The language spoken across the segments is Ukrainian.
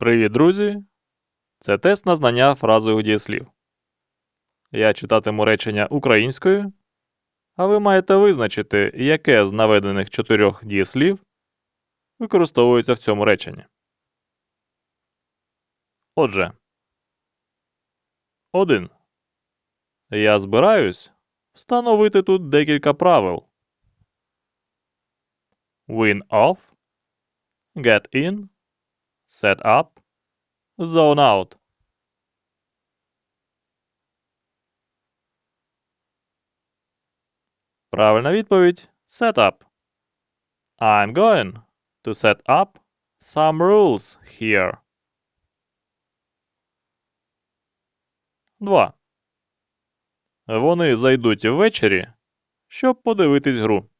Привіт, друзі! Це тест на знання фразових дієслів. Я читатиму речення українською, а ви маєте визначити, яке з наведених чотирьох дієслів використовується в цьому реченні. Отже, 1. Я збираюсь встановити тут декілька правил. Win off, get in, set up, zone out. Правильна відповідь set up. I'm going to set up some rules here. 2. Вони зайдуть ввечері, щоб подивитись гру.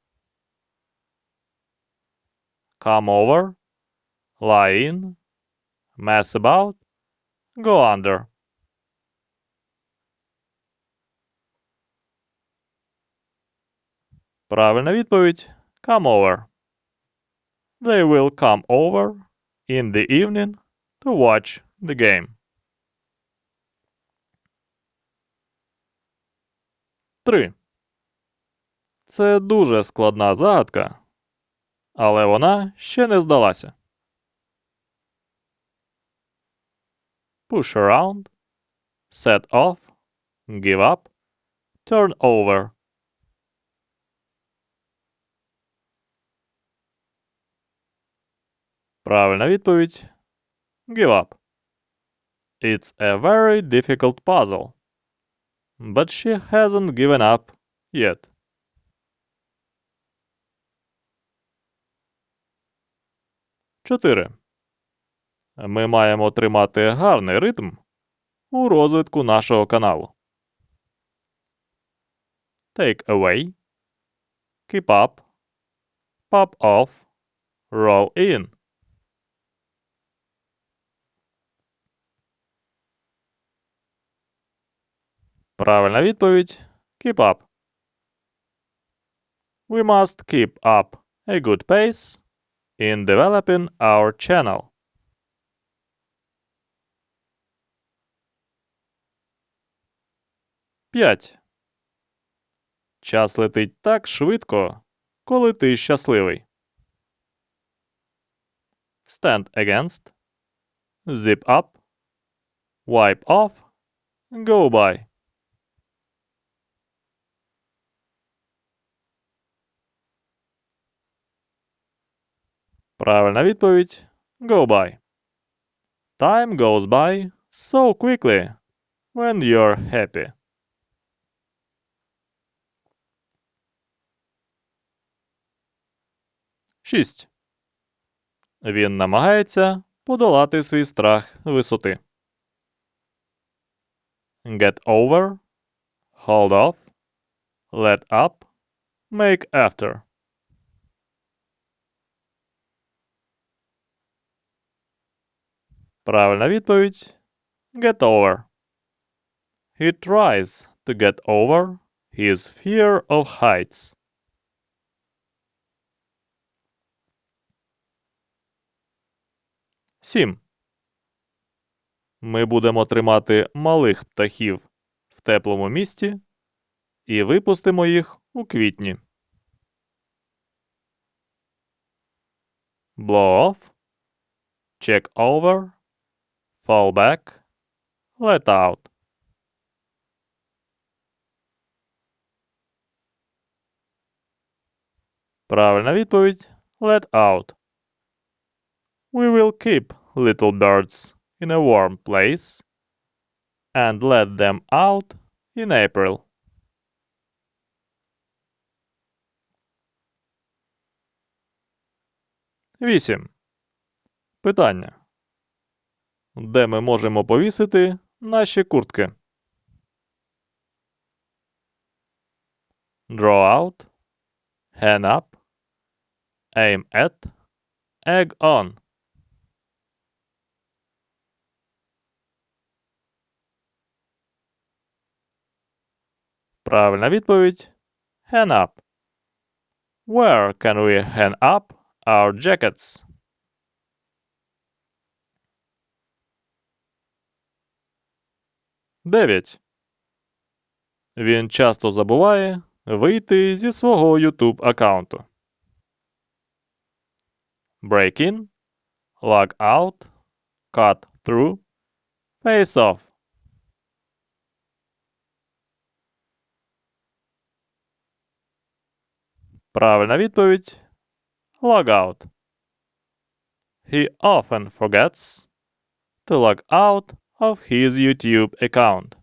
Come over, lie in, mess about, go under. Правильна відповідь come over. They will come over in the evening to watch the game. 3. Це дуже складна загадка, але вона ще не здалася. Push around, set off, give up, turn over. Правильна відповідь give up. It's a very difficult puzzle. But she hasn't given up yet. Чотири. Ми маємо тримати гарний ритм у розвитку нашого каналу. Take away, keep up, pop off, roll in. Правильна відповідь keep up. We must keep up a good pace in developing our channel. П'ять. Час летить так швидко, коли ти щасливий. Stand against. Zip up. Wipe off. Go by. Правильна відповідь Go by. Time goes by so quickly when you're happy. Шість. Він намагається подолати свій страх висоти. Get over, hold off, let up, make after. Правильна відповідь Get over. He tries to get over his fear of heights. Сім. Ми будемо тримати малих птахів в теплому місті і випустимо їх у квітні. Blow off. Check over. Fall back. Let out. Правильна відповідь Let out. We will keep little birds in a warm place and let them out in April. Вісім. Питання. Де ми можемо повісити наші куртки? Draw out. Hand up. Aim at. Egg on. Правильна відповідь hang up. Where can we hang up our jackets? Дев'ять. Він часто забуває вийти зі свого YouTube аккаунту. Break in, log out, cut through, face off. Правильна відповідь log out. He often forgets to log out of his YouTube account.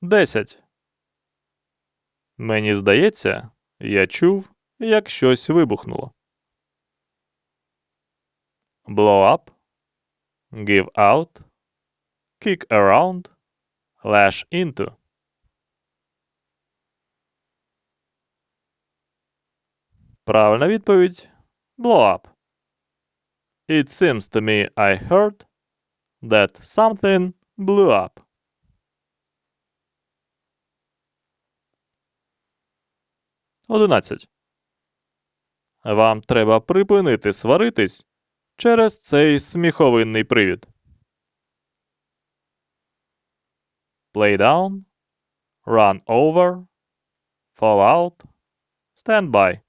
Десять. Мені здається, я чув, як щось вибухнуло. Blow up, give out, kick around, lash into. Правильна відповідь blow up. It seems to me I heard that something blew up. Одинадцять. Вам треба припинити сваритись через цей сміховинний привід. Play down, run over, fall out, stand by.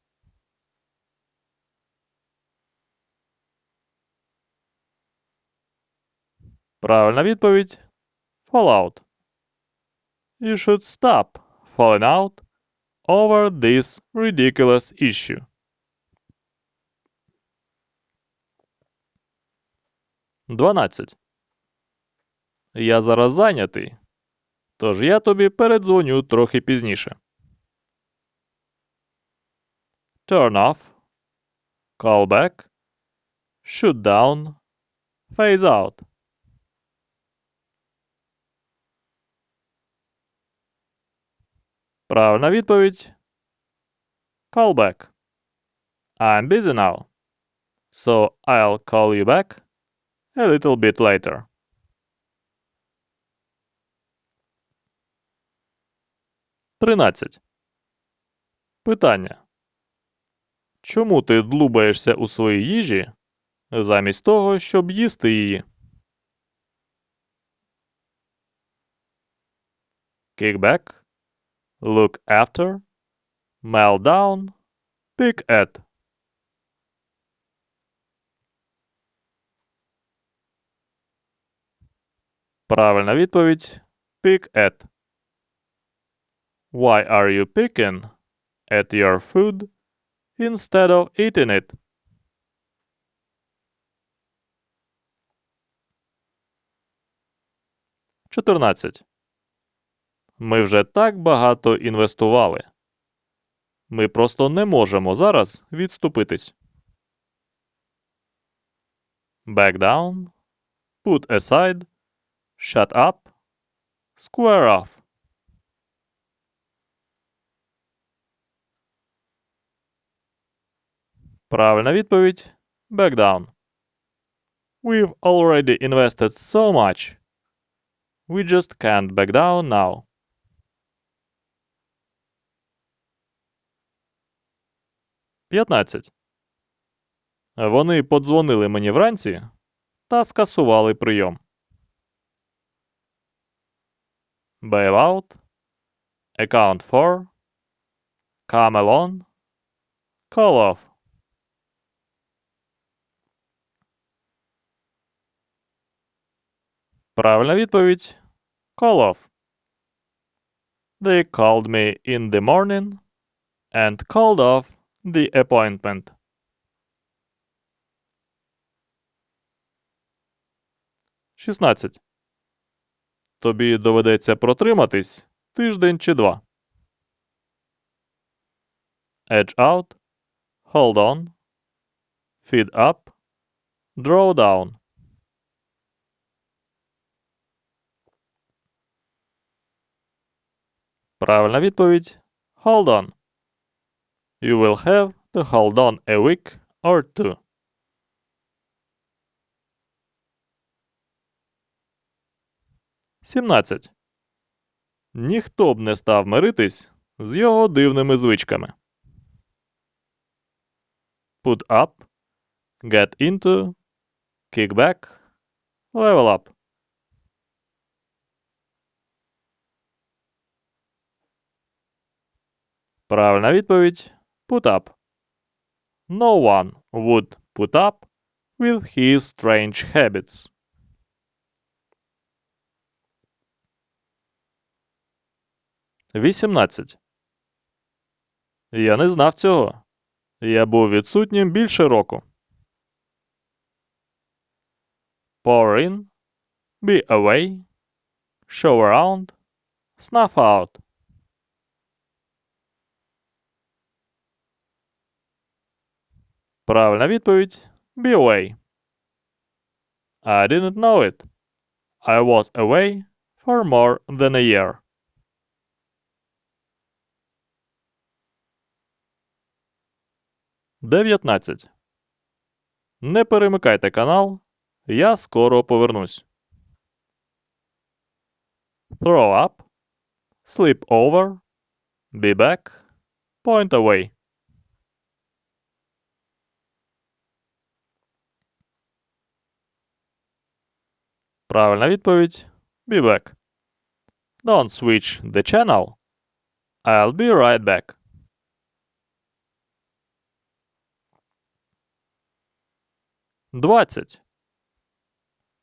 Правильна відповідь fall out. You should stop falling out over this ridiculous issue. Дванадцять. Я зараз зайнятий, тож я тобі передзвоню трохи пізніше. Turn off, call back, shoot down, phase out. Правильна відповідь Call back. I'm busy now. So I'll call you back a little bit later. Тринадцять. Питання. Чому ти длубаєшся у своїй їжі замість того, щоб їсти її? Kickback. Look after. Melt down. Pick at. Правильна відповідь pick at. Why are you picking at your food instead of eating it? Чотирнадцять. Ми вже так багато інвестували. Ми просто не можемо зараз відступитись. Back down. Put aside. Shut up. Square off. Правильна відповідь Back. We've already invested so much. We just can't back down now. П'ятнадцять. Вони подзвонили мені вранці та скасували прийом. Bail out. Account for. Come along. Call off. Правильна відповідь Call off. They called me in the morning and called off the appointment. Шістнадцять. Тобі доведеться протриматись тиждень чи два. Edge out. Hold on. Feed up. Draw down. Правильна відповідь Hold on. You will have to hold on a week or two. Сімнадцять. Ніхто б не став миритись з його дивними звичками. Put up. get into, kick back, level up. Правильна відповідь put up. No one would put up with his strange habits. Вісімнадцять. Я не знав цього. Я був відсутнім більше року. Pour in, be away, show around, snuff out. Правильна відповідь be away. I didn't know it. I was away for more than a year. Дев'ятнадцять. Не перемикайте канал. Я скоро повернусь. Throw up. Sleep over. Be back. Point away. Правильна відповідь Be back. Don't switch the channel. I'll be right back. Двадцять.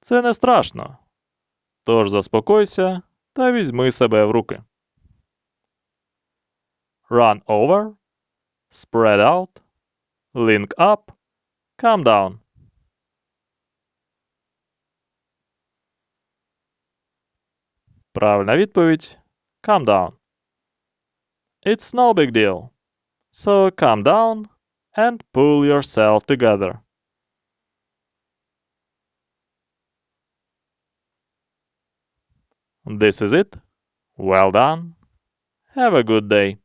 Це не страшно. Тож заспокойся та візьми себе в руки. Run over. Spread out. Link up. Calm down. Правильна відповідь Calm down. It's no big deal. So calm down and pull yourself together. This is it. Well done. Have a good day.